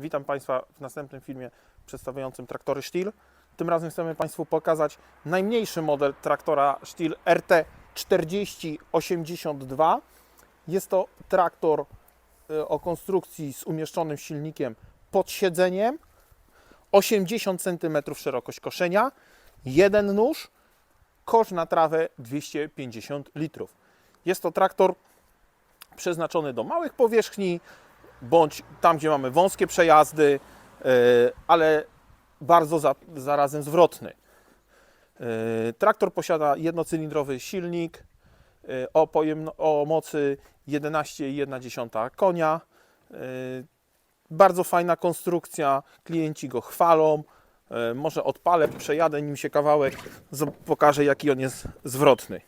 Witam Państwa w następnym filmie przedstawiającym traktory Stihl. Tym razem chcemy Państwu pokazać najmniejszy model traktora Stihl RT4082. Jest to traktor y, o konstrukcji z umieszczonym silnikiem pod siedzeniem, 80 cm szerokość koszenia, jeden nóż, kosz na trawę 250 litrów. Jest to traktor przeznaczony do małych powierzchni, bądź tam, gdzie mamy wąskie przejazdy, e, ale bardzo za, zarazem zwrotny. E, Traktor posiada jednocylindrowy silnik e, o, o mocy 11,1 konia. Bardzo fajna konstrukcja, klienci go chwalą. Może odpalę, przejadę nim się kawałek, pokażę jaki on jest zwrotny.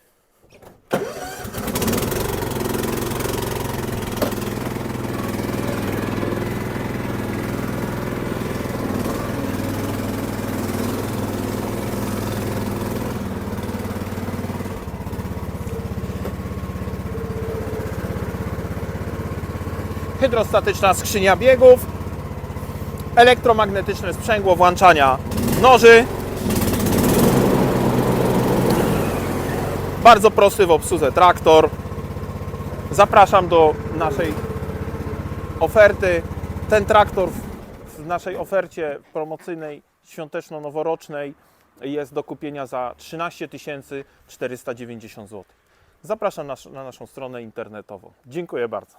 Hydrostatyczna skrzynia biegów, elektromagnetyczne sprzęgło włączania noży. Bardzo prosty w obsłudze traktor. Zapraszam do naszej oferty. Ten traktor w- naszej ofercie promocyjnej świąteczno-noworocznej jest do kupienia za 13 490 zł. Zapraszam na naszą stronę internetową. Dziękuję bardzo.